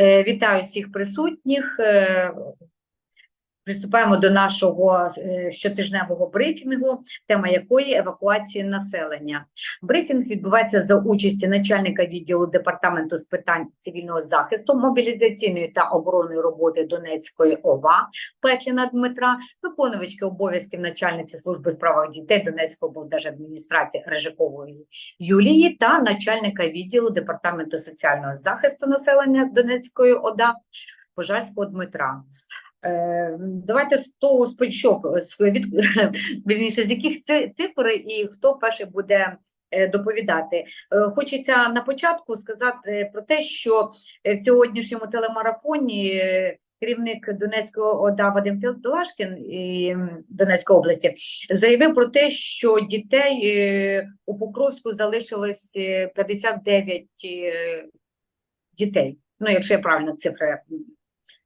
Е, Вітаю всіх присутніх. Приступаємо до нашого е, щотижневого брифінгу, тема якої евакуації населення. Брифінг відбувається за участі начальника відділу департаменту з питань цивільного захисту, мобілізаційної та оборонної роботи Донецької ОВА Петліна Дмитра, виконувачки обов'язків начальниці служби в справах дітей Донецької облдержадміністрації Режикової Юлії та начальника відділу департаменту соціального захисту населення Донецької ОДА Пожарського Дмитра. Е, Давайте з того спочатку, з від вірніше, з яких ци- цифр і хто перший буде е, доповідати. Е, Хочеться на початку сказати про те, що е, в сьогоднішньому телемарафоні е, керівник Донецької ОДА Вадим Філдалашкін і Донецької області заявив про те, що дітей е, у Покровську залишилось е, 59 е, дітей. Ну, якщо я правильно цифри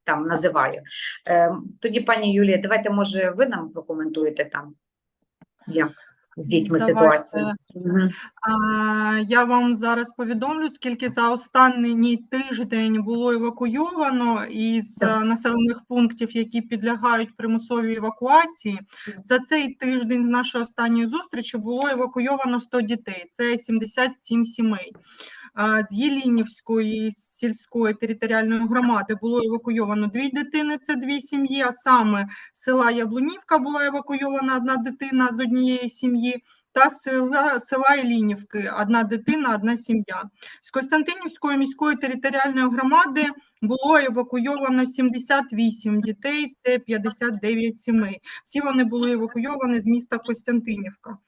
там називаю. Е, Тоді, пані Юлія, давайте, може, ви нам прокоментуєте там, як з дітьми Давайте. ситуацію. А, Я вам зараз повідомлю, скільки за останній тиждень було евакуйовано із Так. е, населених пунктів, які підлягають примусовій евакуації. За цей тиждень з нашої останньої зустрічі було евакуйовано 100 дітей. Це 77 сімей. З Єлінівської сільської територіальної громади було евакуйовано дві дитини, це дві сім'ї, а саме села Яблунівка була евакуйована одна дитина з однієї сім'ї, та села, села Ілінівки, одна дитина, одна сім'я. З Костянтинівської міської територіальної громади було евакуйовано 78 дітей, це 59 сімей. Всі вони були евакуйовані з міста Костянтинівка.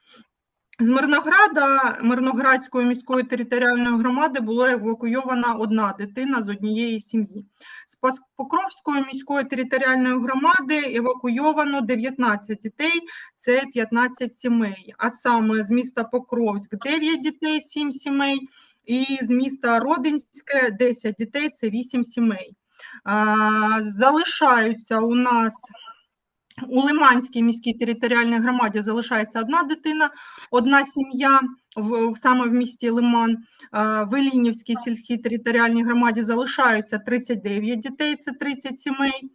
З Мирнограда, Мирноградської міської територіальної громади була евакуйована одна дитина з однієї сім'ї. З Покровської міської територіальної громади евакуйовано 19 дітей, це 15 сімей. А саме з міста Покровськ 9 дітей, 7 сімей, і з міста Родинське 10 дітей, це 8 сімей. Залишаються у нас у Лиманській міській територіальній громаді залишається одна дитина, одна сім'я в, саме в місті Лиман. В Ілінівській сільській територіальній громаді залишаються 39 дітей, це 30 сімей.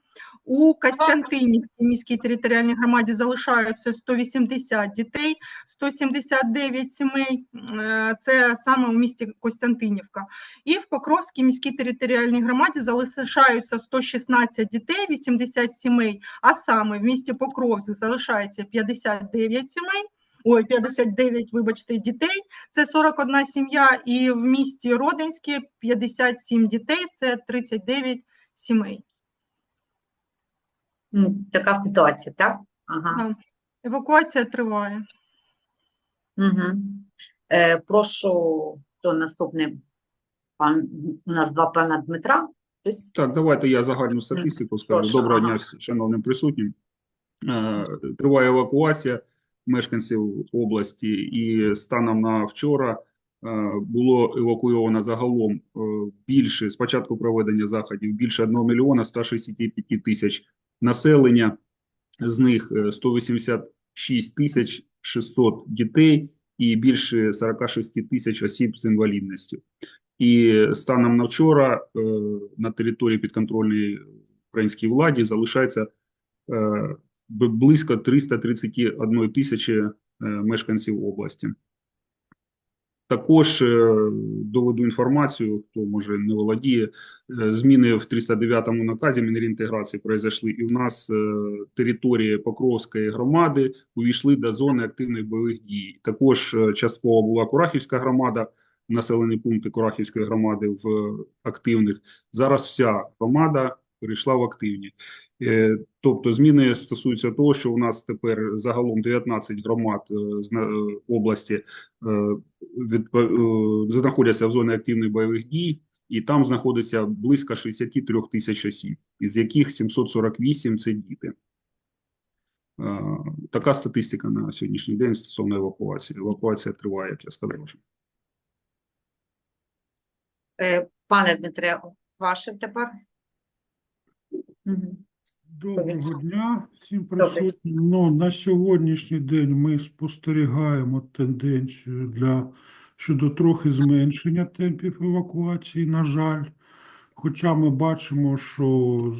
У Костянтинівській міській територіальній громаді залишаються 180 дітей, 179 сімей, е, це саме у місті Костянтинівка. І в Покровській міській територіальній громаді залишаються 116 дітей, 80 сімей, а саме в місті Покровськ залишається 59 сімей, ой, 59, вибачте, дітей, це 41 сім'я, і в місті Родинське 57 дітей, це 39 сімей. М, Така ситуація, так? Ага. Евакуація триває. Угу. Е, прошу, хто наступний? Пан, у нас два пана Дмитра. Хтось? Так, давайте я загальну статистику скажу. Прошу, Доброго ага. дня, шановним присутнім. Е, Триває евакуація мешканців області, і станом на вчора е, було евакуйовано загалом е, більше, з початку проведення заходів, більше 1 мільйона 165 тисяч населення, з них е, 186 тисяч 600 дітей і більше 46 тисяч осіб з інвалідністю. І станом на вчора е, на території підконтрольної українській владі залишається е, близько 331 тисячі е, мешканців області. Також е, доведу інформацію, хто може не володіє. е, Зміни в 309 наказі Мінреінтеграції произошли, і в нас е, території Покровської громади увійшли до зони активних бойових дій. Також частково була Курахівська громада, населені пункти Курахівської громади в активних. Зараз вся громада перейшла в активні. Е, Тобто зміни стосуються того, що у нас тепер загалом 19 громад е, е, області знаходяться в зоні активних бойових дій, і там знаходиться близько 63 тисяч осіб, із яких 748 – це діти. Така статистика на сьогоднішній день стосовно евакуації. Евакуація триває, як я сказав. Пане Дмитре, ваше тепер? Доброго дня всім присутнім. Ну, на сьогоднішній день ми спостерігаємо тенденцію для щодо трохи зменшення темпів евакуації, на жаль. Хоча ми бачимо, що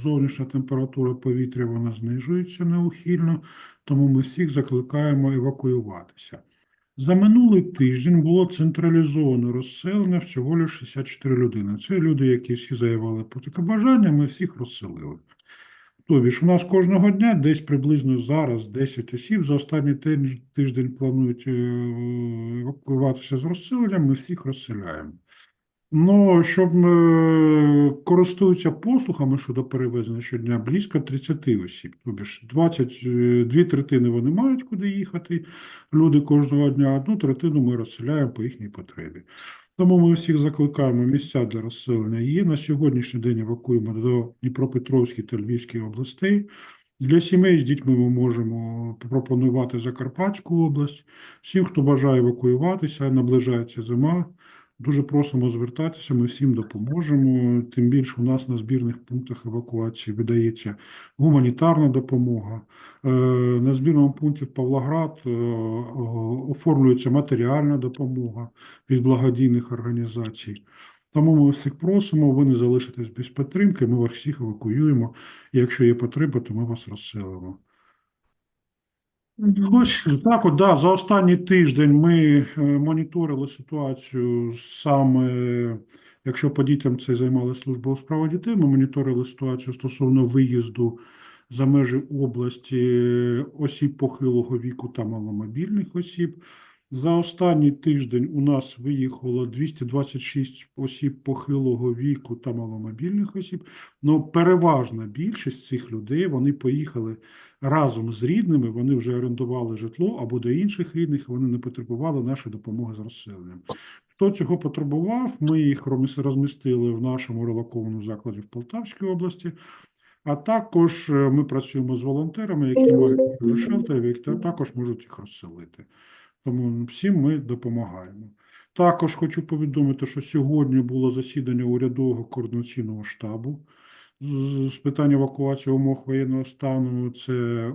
зовнішня температура повітря вона знижується неухильно, тому ми всіх закликаємо евакуюватися. За минулий тиждень було централізовано розселення всього лише 64 людини. Це люди, які всі заявили про таке бажання, ми всіх розселили. Тобі ж у нас кожного дня десь приблизно зараз 10 осіб за останній тиждень планують е, евакуюватися з розселенням, ми всіх розселяємо. Ну, щоб е, користуються послугами щодо перевезення щодня близько 30 осіб. Тобі ж 20, е, третини вони мають куди їхати, люди кожного дня, одну третину ми розселяємо по їхній потребі. Тому ми всіх закликаємо, місця для розселення є. На сьогоднішній день евакуємо до Дніпропетровської та Львівської областей. Для сімей з дітьми ми можемо пропонувати Закарпатську область. Всім, хто бажає евакуюватися, наближається зима. Дуже просимо звертатися, ми всім допоможемо. Тим більше у нас на збірних пунктах евакуації видається гуманітарна допомога. Е, На збірному пункті Павлоград е, оформлюється матеріальна допомога від благодійних організацій. Тому ми всіх просимо, ви не залишитесь без підтримки, ми вас всіх евакуюємо. І якщо є потреба, то ми вас розселимо. Ось так, от, да, за останній тиждень ми е, моніторили ситуацію саме, якщо по дітям це займала служба у справах дітей, ми моніторили ситуацію стосовно виїзду за межі області е, осіб похилого віку та маломобільних осіб. За останній тиждень у нас виїхало 226 осіб похилого віку та маломобільних осіб. Ну, переважна більшість цих людей вони поїхали разом з рідними, вони вже орендували житло або до інших рідних, вони не потребували нашої допомоги з розселенням. Хто цього потребував, ми їх розмістили в нашому релокованому закладі в Полтавській області. А також е, ми працюємо з волонтерами, які мають шелтери, які також можуть їх розселити. Тому всім ми допомагаємо. Також хочу повідомити, що сьогодні було засідання урядового координаційного штабу з питань евакуації умов воєнного стану. Це е,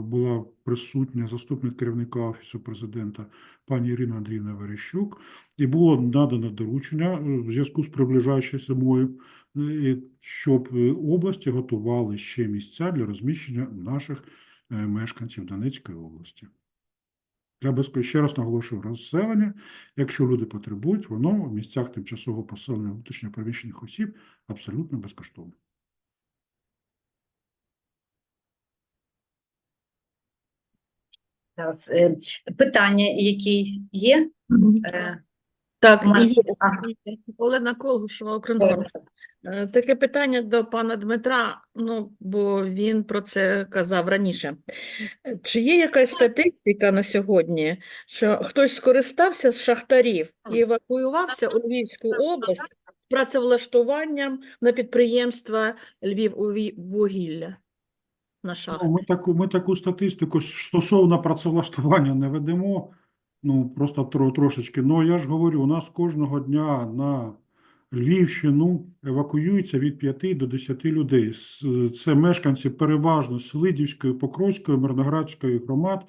була присутня заступник керівника Офісу президента пані Ірина Андріївна Верещук, і було надано доручення е, в зв'язку з приближаючою зимою, е, щоб області готували ще місця для розміщення наших мешканців Донецької області. Безпеки, ще раз наголошую, розселення, якщо люди потребують, воно в місцях тимчасового поселення внутрішньопереміщених осіб абсолютно безкоштовно. Зараз е, питання які є? Е, Так, Марк- ага. Олена Колгушева, Таке питання до пана Дмитра, ну, бо він про це казав раніше. Чи є якась статистика на сьогодні, що хтось скористався з шахтарів і евакуювався у Львівську область з працевлаштуванням на підприємства Львіввугілля на шахти? Ну, Ми таку, ми таку статистику стосовно працевлаштування не ведемо, ну просто трошечки. Ну я ж говорю, у нас кожного дня на Львівщину евакуюється від 5 до 10 людей. Це мешканці переважно Селидівської, Покровської, Мирноградської громад,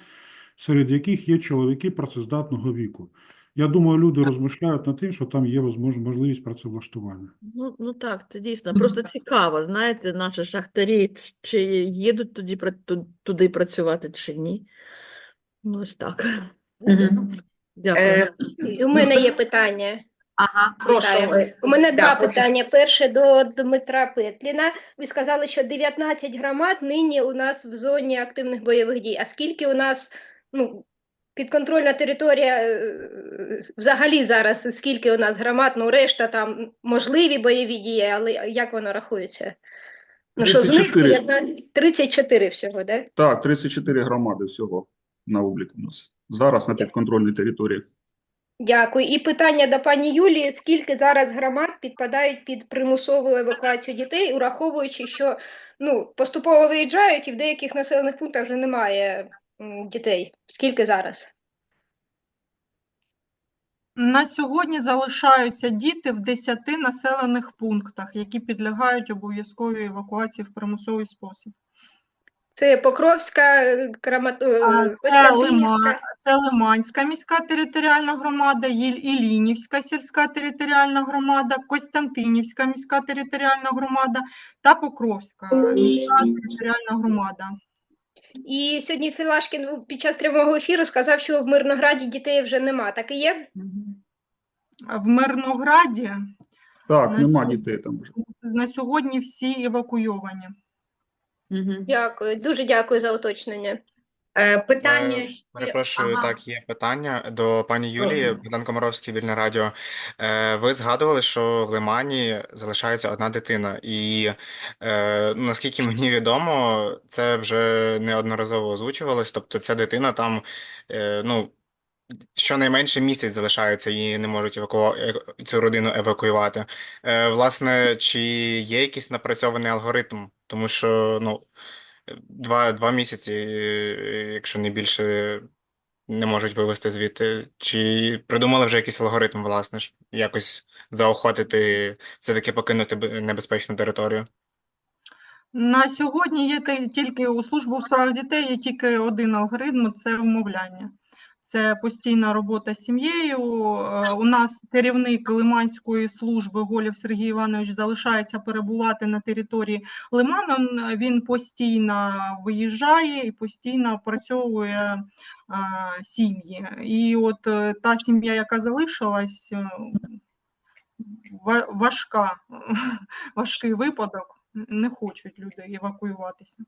серед яких є чоловіки працездатного віку. Я думаю, люди розмишляють над тим, що там є можливість працевлаштування. Ну, ну так, це дійсно. Просто цікаво, знаєте, наші шахтарі, чи їдуть тоді туди працювати, чи ні. Ну, ось так. Мгм. Дякую. Е, У мене є питання. Ага, прошу. Вітаю. У мене два питання. Перше до Дмитра Петліна. Ви сказали, що 19 громад нині у нас в зоні активних бойових дій. А скільки у нас ну, підконтрольна територія е, взагалі зараз, скільки у нас громад, ну решта там можливі бойові дії, але як воно рахується? Ну що з них 34. 19, 34 всього, да? Так, 34 громади всього на обліку у нас. Зараз на підконтрольній території. Дякую. І питання до пані Юлії: скільки зараз громад підпадають під примусову евакуацію дітей, ураховуючи, що ну, поступово виїжджають і в деяких населених пунктах вже немає дітей. Скільки зараз? На сьогодні залишаються діти в 10 населених пунктах, які підлягають обов'язковій евакуації в примусовий спосіб. Це Покровська, е, Крамат... е, Це. Лима, це Лиманська міська територіальна громада, Іллінівська сільська територіальна громада, Костянтинівська міська територіальна громада та Покровська міська територіальна громада. І сьогодні Філашкін під час прямого ефіру сказав, що в Мирнограді дітей вже нема. Так і є? В Мирнограді Так, На нема сьогодні. дітей там вже. на сьогодні всі евакуйовані. Дякую, дуже дякую за уточнення. Е, Питання Е, Перепрошую, ага. так, є питання до пані Юлії, Богдан Комаровський, Вільне Радіо. Е, Ви згадували, що в Лимані залишається одна дитина, і е, наскільки мені відомо, це вже неодноразово озвучувалось. Тобто, ця дитина там, е, ну, щонайменше місяць залишається, її не можуть еваку... цю родину евакуювати. Е, Власне, чи є якийсь напрацьований алгоритм? Тому що, ну. Два, два місяці, е, якщо не більше, не можуть вивезти звідти. Чи придумали вже якийсь алгоритм, власне, ж, якось заохотити все-таки покинути небезпечну територію? На сьогодні є тільки у службу у справах дітей є тільки один алгоритм це вмовляння. Це постійна робота з сім'єю. Е, У нас керівник Лиманської служби Голів Сергій Іванович залишається перебувати на території Лиману. Він постійно виїжджає і постійно опрацьовує е, сім'ї. І от е, та сім'я, яка залишилась, важка, важкий випадок. Не хочуть люди евакуюватися.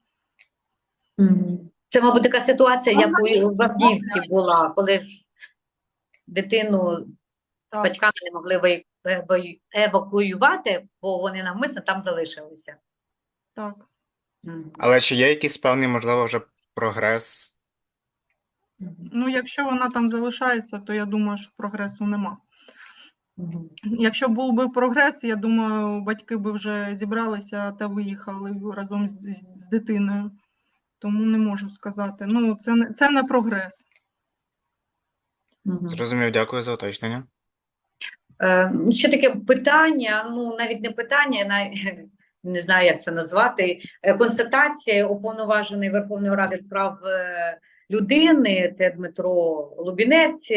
Мгм. Це, мабуть, така ситуація, у в Авдіївці була, коли дитину з батьками не могли евакуювати, бо вони навмисно там залишилися. Так. Але чи є якийсь певний, можливо, вже прогрес? Ну, якщо вона там залишається, то я думаю, що прогресу нема. Якщо був би прогрес, я думаю, батьки би вже зібралися та виїхали разом з, з, з дитиною. Тому не можу сказати. Ну, це не це не прогрес. Зрозумів, дякую за уточнення. Е, Ще таке питання, ну навіть не питання, навіть не знаю, як це назвати. Е, Констатація уповноваженої Верховної Ради прав е, людини, це Дмитро Лубінець,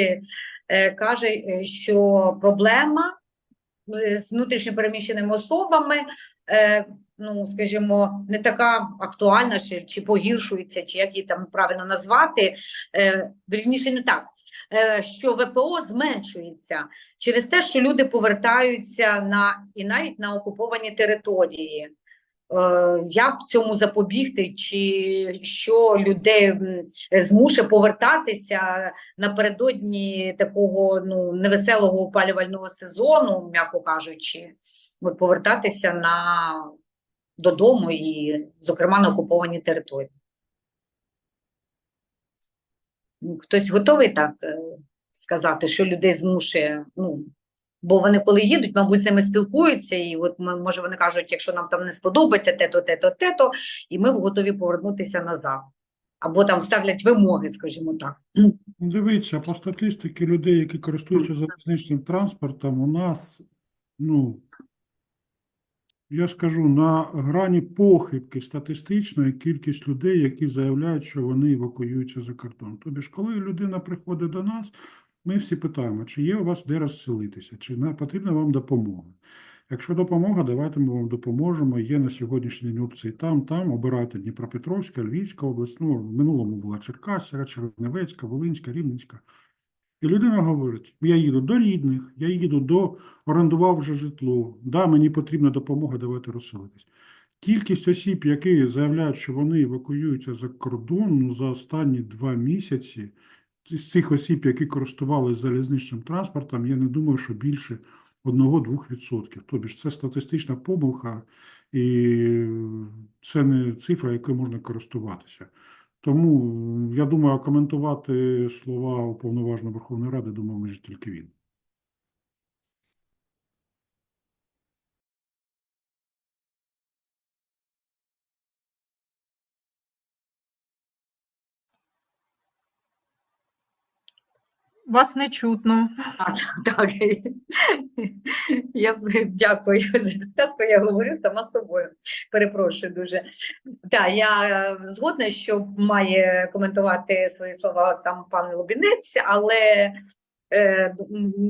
е, каже, що проблема з внутрішньо переміщеними особами, ну скажімо, не така актуальна, чи, чи погіршується, чи як її там правильно назвати. Е, Вірніше, не так. е, Що ВПО зменшується через те, що люди повертаються на і навіть на окуповані території. Е, Як цьому запобігти, чи що людей м, змушує повертатися напередодні такого ну невеселого опалювального сезону, м'яко кажучи, повертатися на додому і, зокрема, на окуповані території? Ну, Хтось готовий так е, сказати, що людей змушує, ну, бо вони коли їдуть, мабуть, з ними спілкуються, і от може вони кажуть, якщо нам там не сподобається те-то, те-то, те-то, і ми готові повернутися назад. Або там ставлять вимоги, скажімо так. Ну, Дивіться, по статистиці людей, які користуються залізничним транспортом, у нас, ну, я скажу, на грані похибки статистичної кількість людей, які заявляють, що вони евакуюються за кордон. Тобі ж, коли людина приходить до нас, ми всі питаємо, чи є у вас де розселитися, чи на- потрібна вам допомога. Якщо допомога, давайте ми вам допоможемо. Є на сьогоднішній день опції там, там, обирайте Дніпропетровська, Львівська область, ну, в минулому була Черкаська, Чернівецька, Волинська, Рівненська. І людина говорить: я їду до рідних, я їду до орендував вже житло. Да, мені потрібна допомога, давайте розселитись. Кількість осіб, які заявляють, що вони евакуюються за кордон, ну, за останні два місяці, з цих осіб, які користувалися залізничним транспортом, я не думаю, що більше 1-2%. Тобі ж це статистична помилка, і це не цифра, якою можна користуватися. Тому я думаю, коментувати слова уповноваженого Верховної Ради, думаю, може тільки він. Вас не чутно. А, так. Я дякую підказку, я говорю сама собою. Перепрошую дуже. Так, я згодна, що має коментувати свої слова сам пан Лубінець, але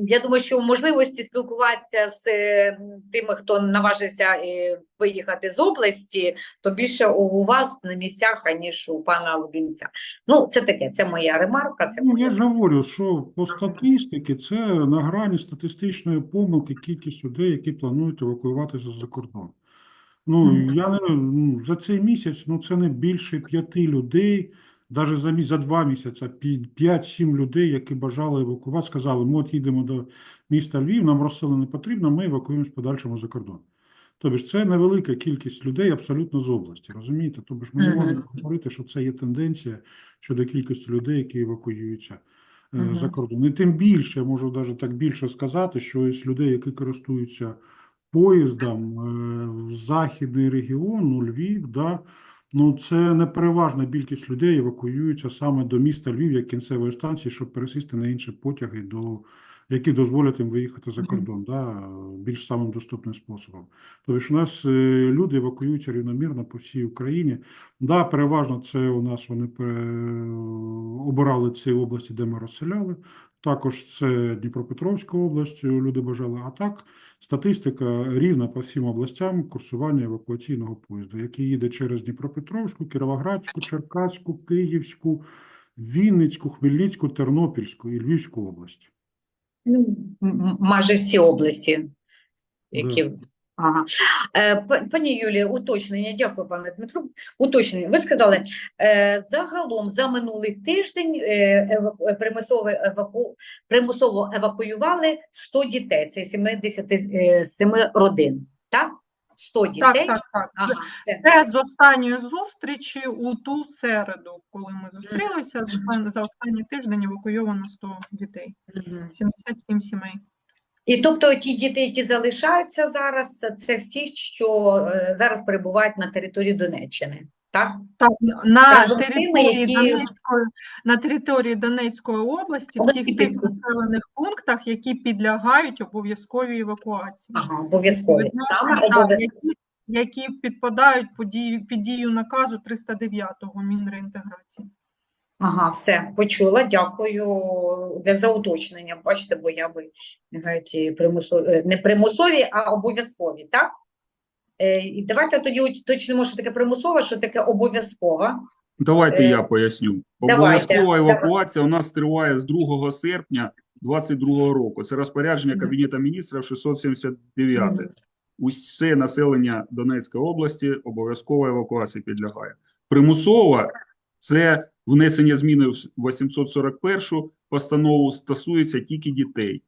я думаю, що можливості спілкуватися з е, тими, хто наважився е, виїхати з області, то більше у вас на місцях, аніж у пана Лубінця. Ну, це таке, це моя ремарка, це Ну, я ж говорю, що по статистиці це на грані статистичної помилки кількість людей, які планують евакуюватися за кордон. Ну, я не ну, за цей місяць, ну це не більше п'яти людей, навіть за за два місяці, пі- п'ять-сім людей, які бажали евакуювати, сказали, ми от їдемо до міста Львів, нам розсили не потрібно, ми евакуємось подальшому за кордон. Тобто ж це невелика кількість людей абсолютно з області, розумієте? Тобто ж ми не можемо говорити, що це є тенденція щодо кількості людей, які евакуюються е, за кордон. І тим більше, можу навіть так більше сказати, що із людей, які користуються поїздом е, в західний регіон, у Львів, да, ну це не переважна більшість людей евакуюються саме до міста Львів як кінцевої станції, щоб пересісти на інші потяги, до, які дозволять їм виїхати за кордон, да, більш самим доступним способом. Тобто ж у нас е, люди евакуюються рівномірно по всій Україні. Да, переважно це у нас вони обирали ці області, де ми розселяли. Також це Дніпропетровська область, люди бажали. А так, статистика рівна по всім областям курсування евакуаційного поїзду, який їде через Дніпропетровську, Кіровоградську, Черкаську, Київську, Вінницьку, Хмельницьку, Тернопільську і Львівську область. Ну, майже всі області, які. Ага. Е, Пані Юлія, уточнення, дякую, пане Дмитро. Уточнення. Ви сказали, е, загалом за минулий тиждень е, примусово, еваку, примусово евакуювали 100 дітей, це 77 родин, так? 100 дітей. так, так. Ага. Це з останньої зустрічі у ту середу, коли ми зустрілися, за останній тиждень евакуйовано 100 дітей, 77 сімей. І тобто ті діти, які залишаються зараз, це всі, що е, зараз перебувають на території Донеччини, так? Так, на Разом території які- Донецької, на території Донецької області, в тих тих населених пунктах, які підлягають обов'язковій евакуації. Ага, обов'язково. Відносно, Саме так, які, які підпадають під дію, під дію наказу 309-го Мінреінтеграції. Ага, все, почула, дякую де за уточнення. Бачите, бо я би навіть примусові, е, не примусові, а обов'язкові, так? Е, І давайте тоді уточнимо, що таке примусова, що таке обов'язкова. Давайте Е, я поясню. давайте, Обов'язкова давай. евакуація у нас триває з 2 серпня 2022 року. Це розпорядження Кабінету міністрів 679. Мгм. Усе населення Донецької області обов'язково евакуації підлягає. Примусова – це внесення зміни в 841 постанову стосується тільки дітей.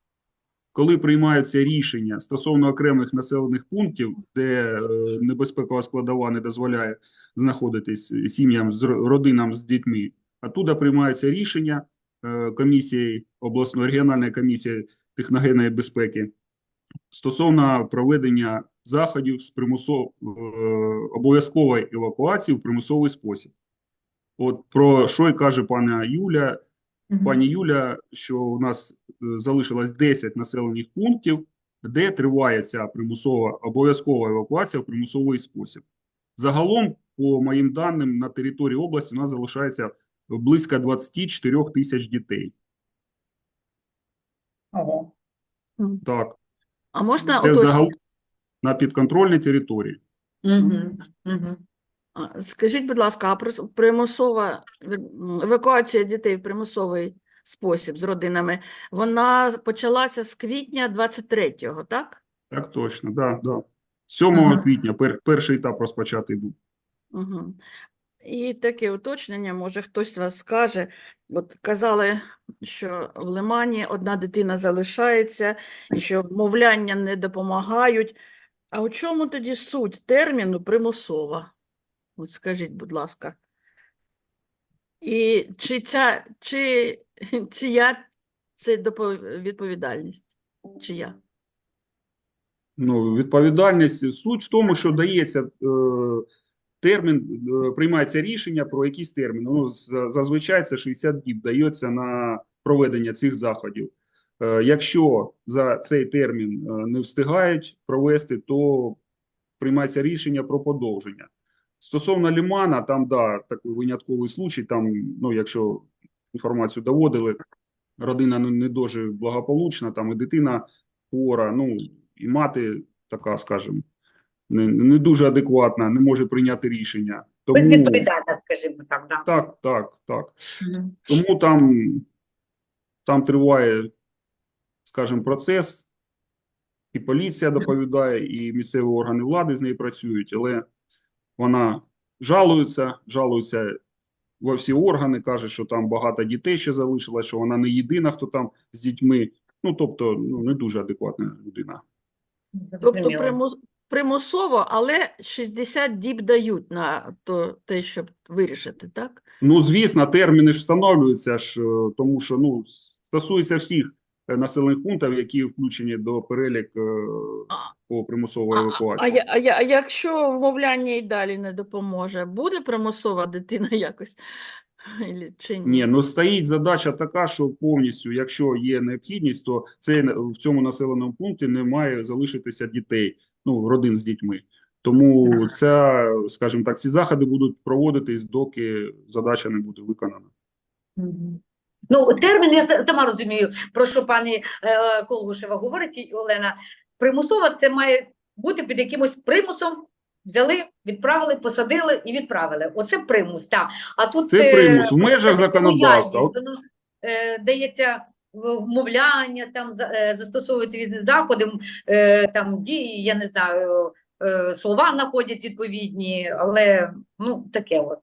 Коли приймаються рішення стосовно окремих населених пунктів, де е, небезпекова складова не дозволяє знаходитись сім'ям з родинам з дітьми, оттуда приймається рішення е, комісії обласної регіональної комісії техногенної безпеки стосовно проведення заходів з примусов е, обов'язкової евакуації в примусовий спосіб. От про що й каже пані Юля, пані Юля, що у нас е, залишилось 10 населених пунктів, де триває ця примусова обов'язкова евакуація в примусовий спосіб. Загалом, по моїм даним, на території області у нас залишається близько 24 тисяч дітей. Ого. Так, А можна це загалом на підконтрольній території. Мгм. Мгм. Скажіть, будь ласка, а примусова евакуація дітей в примусовий спосіб з родинами, вона почалася з квітня 23-го, так? Так точно, да, да. 7 Ага. квітня пер, перший етап розпочатий був. Угу. І таке уточнення, може хтось вас скаже. От казали, що в Лимані одна дитина залишається, що вмовляння не допомагають. А у чому тоді суть терміну примусова? От скажіть, будь ласка. І чи ця, чи ця це відповідальність? Чия? Ну, відповідальність. Суть в тому, що дається е, термін, е, приймається рішення про якийсь термін. Ну, зазвичай це 60 діб дається на проведення цих заходів. Е, Якщо за цей термін е, не встигають провести, то приймається рішення про подовження. Стосовно Лімана, там да, такий винятковий случай. Там, ну, якщо інформацію доводили, родина не, дуже благополучна, там і дитина хвора, ну і мати така, скажімо, не, не дуже адекватна, не може прийняти рішення. Тому Безвідповідальна, скажімо так, да. так, так, так. Мгм. Тому там, там триває, скажімо, процес, і поліція доповідає, і місцеві органи влади з нею працюють, але вона жалується, жалується во всі органи, каже, що там багато дітей ще залишилось, що вона не єдина, хто там з дітьми. Ну, тобто, ну, не дуже адекватна людина. Тобто примус, примусово, але 60 діб дають на то, те, щоб вирішити, так? Ну, звісно, терміни ж встановлюються ж, е, тому що ну, стосується всіх населених пунктів, які включені до перелік е, А. по примусовій А, а, евакуації. а, а якщо вмовляння і далі не допоможе, буде примусова дитина якось? Чи ні? Ні, ну стоїть задача така, що повністю, якщо є необхідність, то це в цьому населеному пункті не має залишитися дітей, ну, родин з дітьми. Тому ця, скажімо так, ці заходи будуть проводитись, доки задача не буде виконана. Ну, термін, я сама розумію, про що пані е, Колгушева говорить, і Олена. Примусова це має бути під якимось примусом. Взяли, відправили, посадили і відправили. Оце примус, так. А тут Це е, примус в межах законодавства. лояльність, Воно е, дається вмовляння, там за- застосовують різні заходи, там дії, я не знаю, слова знаходять відповідні, але ну таке от.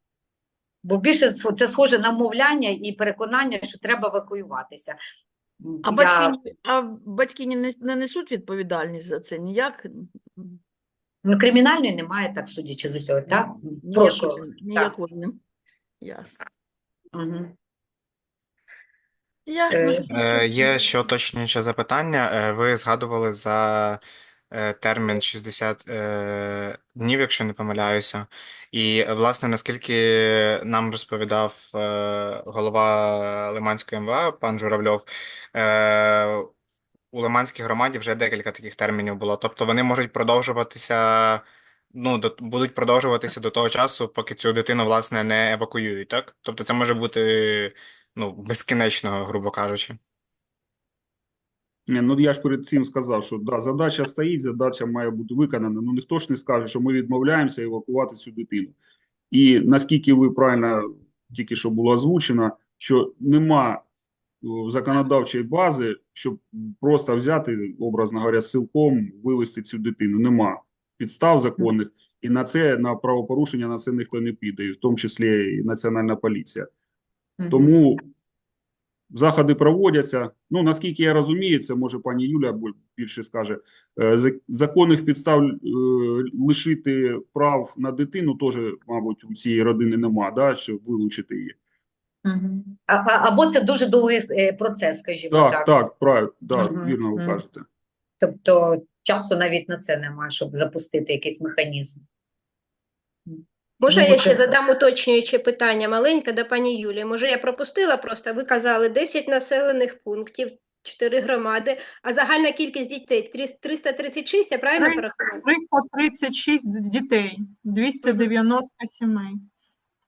Бо більше це схоже на мовляння і переконання, що треба евакуюватися. А я- батьки, а батьки не, не- не несуть відповідальність за це ніяк? Ну, кримінальної немає, так судячи з усього, так? Прошу. Ніякої не. Ясно. Угу. Ясно. Е, Е, Є ще уточнююче запитання. Е, Ви згадували за е, термін 60 е, днів, якщо не помиляюся. І, е, власне, наскільки нам розповідав голова Лиманської МВА, пан Журавльов, у Лиманській громаді вже декілька таких термінів було. Тобто вони можуть продовжуватися, ну, до, будуть продовжуватися до того часу, поки цю дитину, власне, не евакуюють, так? Тобто це може бути, ну, безкінечно, грубо кажучи. Ну я ж перед цим сказав, що да, задача стоїть, задача має бути виконана. Ну ніхто ж не скаже, що ми відмовляємося евакувати цю дитину. І наскільки ви правильно тільки що було озвучено, що нема законодавчої бази, щоб просто взяти, образно говоря, силком вивести цю дитину. Нема підстав законних, і на це на правопорушення на це ніхто не піде, і в тому числі і Національна поліція. Тому заходи проводяться. Ну, наскільки я розумію, це може пані Юля більше скаже. е, Законних підстав е, лишити прав на дитину теж, мабуть, у цієї родини нема, да, щоб вилучити її. А, або це дуже довгий е, процес, скажімо Так, так. так, правильно, да, Мгм, вірно ви мгм. кажете. Тобто часу навіть на це немає, щоб запустити якийсь механізм. Може, Ну, я ще задам уточнююче питання маленьке до пані Юлії. Може, я пропустила просто, ви казали 10 населених пунктів, 4 громади, а загальна кількість дітей тріс- 336, я правильно порахувала? 336 дітей, 290 сімей.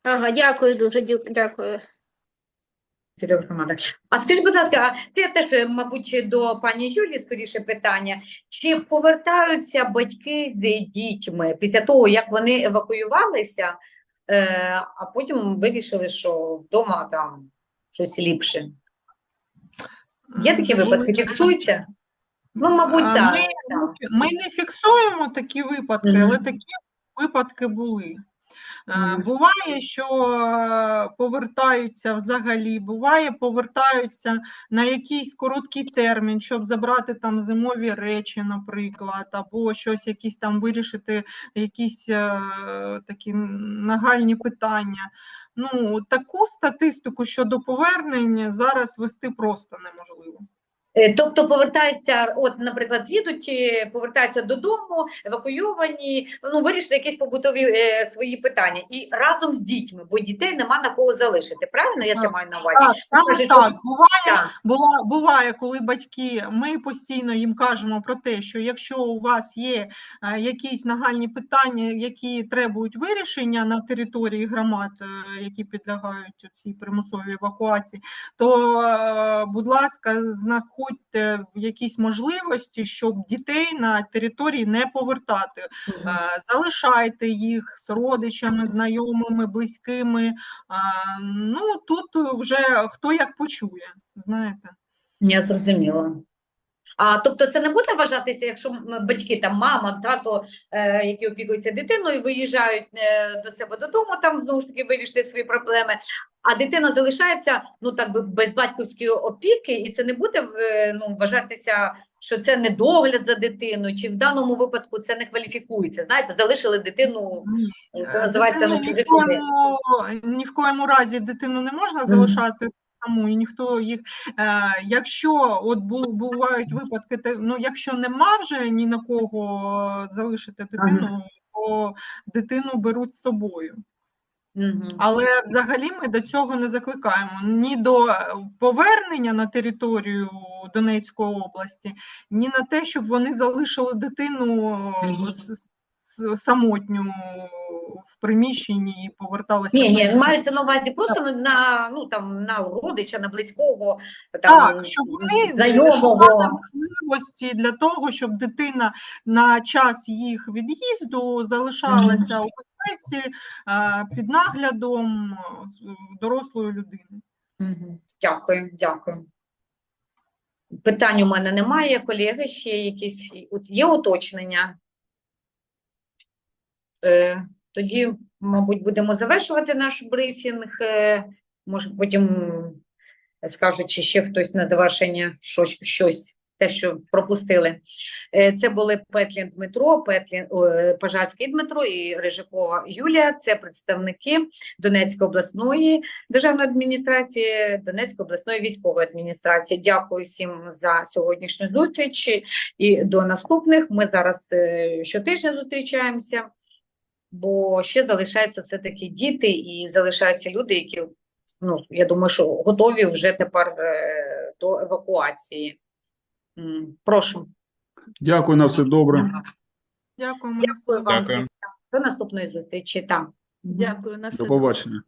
Ага, дякую дуже, дякую. А скажіть, будь ласка, це теж, мабуть, до пані Юлі скоріше питання. Чи повертаються батьки з дітьми після того, як вони евакуювалися, е, а потім вирішили, що вдома там щось ліпше? Є такі випадки, фіксуються? Ну, мабуть, так. Ми, ми не фіксуємо такі випадки, але такі випадки були. Е. Буває, що е, повертаються взагалі, буває, повертаються на якийсь короткий термін, щоб забрати там зимові речі, наприклад, або щось, якісь там вирішити, якісь е, такі нагальні питання. Ну, таку статистику щодо повернення зараз вести просто неможливо. Е, Тобто повертаються, от, наприклад, їдуть, е, повертаються додому, евакуйовані, ну, вирішили якісь побутові е, свої питання. І разом з дітьми, бо дітей нема на кого залишити. Правильно я це маю на увазі? Так, саме кажуть, так. що- Буває, Так. була, буває, коли батьки, ми постійно їм кажемо про те, що якщо у вас є е, якісь нагальні питання, які требують вирішення на території громад, які підлягають цій примусовій евакуації, то, будь ласка, знаходьте якісь можливості, щоб дітей на території не повертати. Е, Залишайте їх з родичами, знайомими, близькими. Ну тут вже хто як почує, знаєте. Я зрозуміла. А тобто це не буде вважатися, якщо батьки, там мама, тато, е, які опікуються дитиною, виїжджають е, до себе додому, там знову ж таки вирішити свої проблеми, а дитина залишається ну так би без батьківської опіки, і це не буде е, ну, вважатися, що це не догляд за дитиною, чи в даному випадку це не кваліфікується. Знаєте, залишили дитину, називається на ні, чужих ні в коєму разі дитину не можна залишати саму, і ніхто їх. Е, якщо от бу- бувають випадки, те- ну якщо нема вже ні на кого залишити дитину, то дитину беруть з собою. Мгм. Але взагалі ми до цього не закликаємо ні до повернення на територію Донецької області, ні на те, щоб вони залишили дитину Мгм. Самотню в приміщенні і поверталися. Ні, ні, мається на увазі просто на- на ну там на родича, на близького там Так, щоб вони знайомого. можливості для того, щоб дитина на час їх від'їзду залишалася у безпеці під наглядом дорослої людини. Мгм. Дякую, дякую. Питань у мене немає, колеги. Ще якісь є уточнення? Е, тоді, мабуть, будемо завершувати наш брифінг. Е, може, потім скажуть, чи ще хтось на завершення щось, щось те, що пропустили. Е, Це були Петлін Дмитро, Петлін, Пожарський Дмитро і Рижикова Юлія. Це представники Донецької обласної державної адміністрації, Донецької обласної військової адміністрації. Дякую всім за сьогоднішню зустріч і до наступних. Ми зараз е, щотижня зустрічаємося, бо ще залишаються все-таки діти і залишаються люди, які, ну, я думаю, що готові вже тепер е, до евакуації. Прошу. Дякую на все добре. Дякуємо. Дякую вам. Дякую. До наступної зустрічі. Там. Дякую на все До побачення.